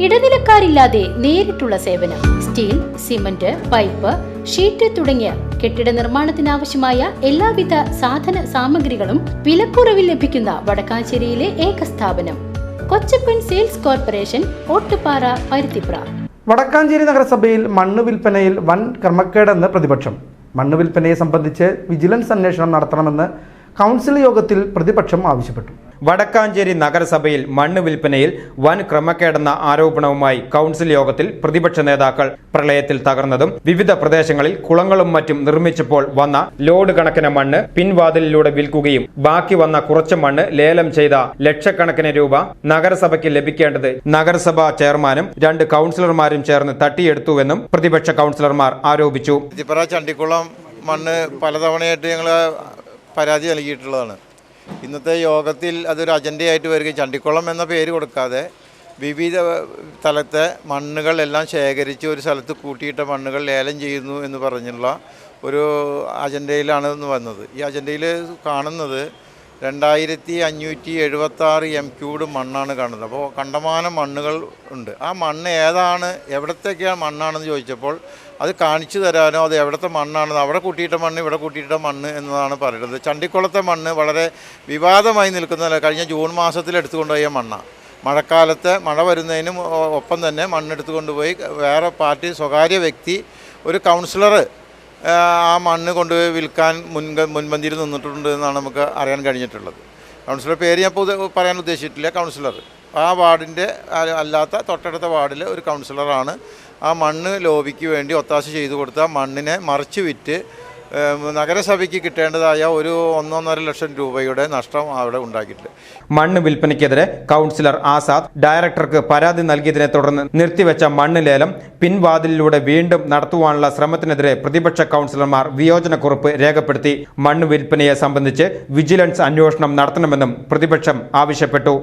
ഇടനിലക്കാരില്ലാതെ നേരിട്ടുള്ള സേവനം steel cement pipe sheet തുടങ്ങിയ കെട്ടിട നിർമ്മാണത്തിനാവശ്യമായ എല്ലാവിധ സാധന സാമഗ്രികളും വിലക്കുറവിൽ ലഭിക്കുന്ന വടക്കാഞ്ചേരിയിലെ ഏക സ്ഥാപനം കൊച്ചപ്പൻ സെയിൽസ് കോർപ്പറേഷൻ ഓട്ടുപാറ പരുത്തിപ്ര. വടക്കാഞ്ചേരി നഗരസഭയിൽ മണ്ണ് വിൽപ്പനയിൽ വൻ ക്രമക്കേടെന്ന് പ്രതിപക്ഷം. മണ്ണ് വിൽപ്പനയെ സംബന്ധിച്ച് വിജിലൻസ് അന്വേഷണം നടത്തണമെന്ന് കൗൺസിൽ യോഗത്തിൽ പ്രതിപക്ഷം ആവശ്യപ്പെട്ടു. വടക്കാഞ്ചേരി നഗരസഭയിൽ മണ്ണ് വിൽപ്പനയിൽ വൻ ക്രമക്കേടെന്ന ആരോപണവുമായി കൗൺസിൽ യോഗത്തിൽ പ്രതിപക്ഷ നേതാക്കൾ പ്രളയത്തിൽ തകർന്നതും വിവിധ പ്രദേശങ്ങളിൽ കുളങ്ങളും മറ്റും നിർമ്മിച്ചപ്പോൾ വന്ന ലോഡ് കണക്കിന് മണ്ണ് പിൻവാതിലിലൂടെ വിൽക്കുകയും ബാക്കി വന്ന കുറച്ച് മണ്ണ് ലേലം ചെയ്ത ലക്ഷക്കണക്കിന് രൂപ നഗരസഭയ്ക്ക് ലഭിക്കേണ്ടത് നഗരസഭാ ചെയർമാനും രണ്ട് കൗൺസിലർമാരും ചേർന്ന് തട്ടിയെടുത്തുവെന്നും പ്രതിപക്ഷ കൗൺസിലർമാർ ആരോപിച്ചു. ചണ്ടിക്കുളം മണ്ണ് പലതവണയായിട്ട് ഞങ്ങൾ പരാതി നൽകിയിട്ടുള്ളതാണ്. ഇന്നത്തെ യോഗത്തിൽ അതൊരു അജണ്ടയായിട്ട് വരികയും ചണ്ടിക്കുളം എന്ന പേര് കൊടുക്കാതെ വിവിധ സ്ഥലത്തെ മണ്ണുകളെല്ലാം ശേഖരിച്ച് ഒരു സ്ഥലത്ത് കൂട്ടിയിട്ട മണ്ണുകൾ ലേലം ചെയ്യുന്നു എന്ന് പറഞ്ഞുള്ള ഒരു അജണ്ടയിലാണ് വന്നത്. ഈ അജണ്ടയിൽ കാണുന്നത് രണ്ടായിരത്തി അഞ്ഞൂറ്റി എഴുപത്തി ആറ് എം ക്യൂഡ് മണ്ണാണ് കാണുന്നത്. അപ്പോൾ കണ്ടമാനം മണ്ണുകൾ ഉണ്ട്. ആ മണ്ണ് ഏതാണ്? എവിടത്തേക്കാണ് മണ്ണാണെന്ന് ചോദിച്ചപ്പോൾ അത് കാണിച്ചു തരാനോ അത് എവിടുത്തെ മണ്ണാണെന്ന് അവിടെ കൂട്ടിയിട്ട മണ്ണ് ഇവിടെ കൂട്ടിയിട്ട മണ്ണ് എന്നതാണ് പറയുന്നത്. ചണ്ടിക്കുളത്തെ മണ്ണ് വളരെ വിവാദമായി നിൽക്കുന്നതല്ല. കഴിഞ്ഞ ജൂൺ മാസത്തിൽ എടുത്തുകൊണ്ടുപോയ മണ്ണാണ് മഴക്കാലത്ത് മഴ വരുന്നതിനും ഒപ്പം തന്നെ മണ്ണെടുത്തു കൊണ്ടുപോയി വേറെ പാർട്ടി സ്വകാര്യ വ്യക്തി ഒരു കൗൺസിലർ ആ മണ്ണ് കൊണ്ടുപോയി വിൽക്കാൻ മുൻ മുൻപന്തിയിൽ നിന്നിട്ടുണ്ട് എന്നാണ് നമുക്ക് അറിയാൻ കഴിഞ്ഞിട്ടുള്ളത്. കൗൺസിലർ പേര് ഞാൻ ഇപ്പോൾ പറയാൻ ഉദ്ദേശിച്ചിട്ടില്ല. കൗൺസിലർ. ആ വാർഡിന്റെ അല്ലാത്ത തൊട്ടടുത്ത വാർഡിലെ ഒരു കൗൺസിലറാണ് ആ മണ്ണ് ലോബിക്ക് വേണ്ടി ഒത്താശ ചെയ്തു കൊടുത്ത മണ്ണിനെ മറിച്ച് വിറ്റ് നഗരസഭയ്ക്ക് കിട്ടേണ്ടതായ ഒരു ഒന്നൊന്നര ലക്ഷം രൂപയുടെ നഷ്ടം അവിടെ ഉണ്ടാക്കിയിട്ടുണ്ട്. മണ്ണ് വിൽപ്പനയ്ക്കെതിരെ കൗൺസിലർ ആസാദ് ഡയറക്ടർക്ക് പരാതി നൽകിയതിനെ തുടർന്ന് നിർത്തിവെച്ച മണ്ണ് ലേലം പിൻവാതിലിലൂടെ വീണ്ടും നടത്തുവാനുള്ള ശ്രമത്തിനെതിരെ പ്രതിപക്ഷ കൗൺസിലർമാർ വിയോജനക്കുറിപ്പ് രേഖപ്പെടുത്തി. മണ്ണ് വിൽപ്പനയെ സംബന്ധിച്ച് വിജിലൻസ് അന്വേഷണം നടത്തണമെന്നും പ്രതിപക്ഷം ആവശ്യപ്പെട്ടു.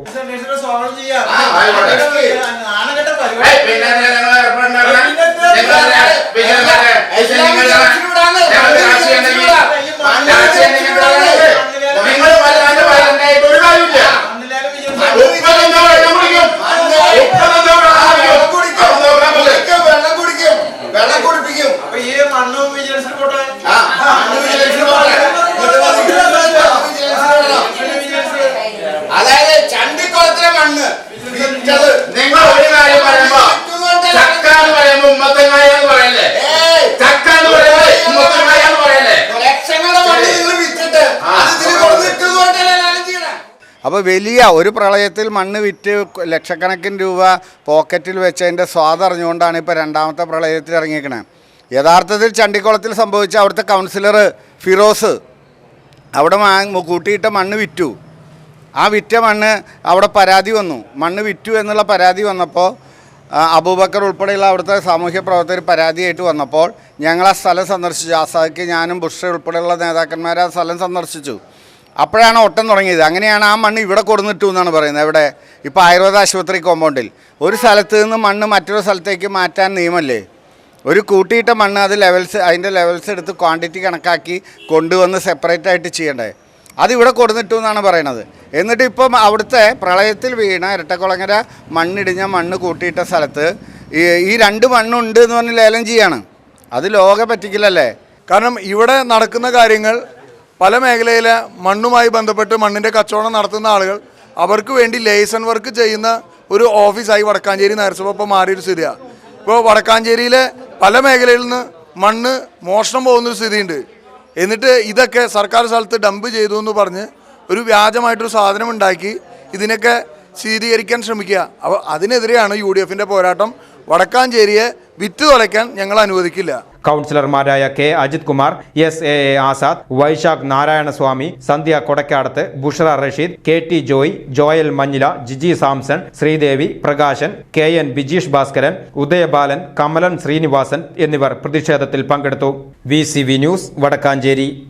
അപ്പോൾ വലിയ ഒരു പ്രളയത്തിൽ മണ്ണ് വിറ്റ് ലക്ഷക്കണക്കിന് രൂപ പോക്കറ്റിൽ വെച്ചതിന്റെ സ്വാദ് അറിഞ്ഞുകൊണ്ടാണ് ഇപ്പോൾ രണ്ടാമത്തെ പ്രളയത്തിൽ ഇറങ്ങിയിരിക്കുന്നത് യഥാർത്ഥത്തിൽ ചണ്ടിക്കുളത്തിൽ സംഭവിച്ച അവിടുത്തെ കൗൺസിലർ ഫിറോസ് അവിടെ കൂട്ടിയിട്ട മണ്ണ് വിറ്റു. ആ വിറ്റ മണ്ണ് അവിടെ പരാതി വന്നു. മണ്ണ് വിറ്റു എന്നുള്ള പരാതി വന്നപ്പോൾ അബൂബക്കർ ഉൾപ്പെടെയുള്ള അവിടുത്തെ സാമൂഹ്യ പ്രവർത്തകർ പരാതിയായിട്ട് വന്നപ്പോൾ ഞങ്ങൾ ആ സ്ഥലം സന്ദർശിച്ചു. ആസാദിക്ക് ഞാനും ബുഷ ഉൾപ്പെടെയുള്ള നേതാക്കന്മാർ ആ സ്ഥലം സന്ദർശിച്ചു. അപ്പോഴാണ് ഒട്ടം തുടങ്ങിയത്. അങ്ങനെയാണ് ആ മണ്ണ് ഇവിടെ കൊടുന്നിട്ടു എന്നാണ് പറയുന്നത്. ഇവിടെ ഇപ്പോൾ ആയുർവേദ ആശുപത്രി കോമ്പൗണ്ടിൽ ഒരു സ്ഥലത്ത് നിന്ന് മണ്ണ് മറ്റൊരു സ്ഥലത്തേക്ക് മാറ്റാൻ നിയമല്ലേ? ഒരു കൂട്ടിയിട്ട മണ്ണ് അത് ലെവൽസ് അതിന്റെ ലെവൽസ് എടുത്ത് ക്വാണ്ടിറ്റി കണക്കാക്കി കൊണ്ടുവന്ന് സെപ്പറേറ്റ് ആയിട്ട് ചെയ്യണ്ടേ? ഇവിടെ കൊടുന്നിട്ടു എന്നാണ് പറയണത് എന്നിട്ട് ഇപ്പം അവിടുത്തെ പ്രളയത്തിൽ വീണ ഇരട്ടക്കുളങ്ങര മണ്ണിടിഞ്ഞ മണ്ണ് കൂട്ടിയിട്ട സ്ഥലത്ത് ഈ ഈ രണ്ട് മണ്ണുണ്ട് എന്ന് പറഞ്ഞ് ലേലം ചെയ്യാണ്. അത് ലോക പറ്റിക്കില്ലല്ലേ? കാരണം ഇവിടെ നടക്കുന്ന കാര്യങ്ങൾ പല മേഖലയിലെ മണ്ണുമായി ബന്ധപ്പെട്ട് മണ്ണിന്റെ കച്ചവടം നടത്തുന്ന ആളുകൾ അവർക്ക് വേണ്ടി ലേസൺ വർക്ക് ചെയ്യുന്ന ഒരു ഓഫീസായി വടക്കാഞ്ചേരി നഗരസഭ ഇപ്പോൾ മാറിയൊരു സ്ഥിതിയാണ് ഇപ്പോൾ വടക്കാഞ്ചേരിയിലെ പല മേഖലയിൽ നിന്ന് മണ്ണ് മോഷണം പോകുന്നൊരു സ്ഥിതിയുണ്ട്. എന്നിട്ട് ഇതൊക്കെ സർക്കാർ സ്ഥലത്ത് ഡംപ് ചെയ്തു എന്ന് പറഞ്ഞ് ഒരു വ്യാജമായിട്ടൊരു സാധനം ഉണ്ടാക്കി ഇതിനൊക്കെ ശീതീകരിക്കാൻ ശ്രമിക്കുക. അപ്പോൾ അതിനെതിരെയാണ് യു ഡി എഫിന്റെ പോരാട്ടം. വടക്കാഞ്ചേരിയെ വിറ്റ് തുലയ്ക്കാൻ ഞങ്ങൾ അനുവദിക്കില്ല. കൗൺസിലർമാരായ K. Ajith Kumar S. A. A. Azad Vaishakh Narayanaswamy Sandhya Kodakkadath Bushara Rasheed K. T. Joy Joyal Manjila Jiji Samson Sreedevi Prakashan K. N. Bijeesh Bhaskaran Udayabalan Kamalan Srinivasan എന്നിവർ പ്രതിഷേധത്തിൽ പങ്കെടുത്തു. V. News Vadakkanchery.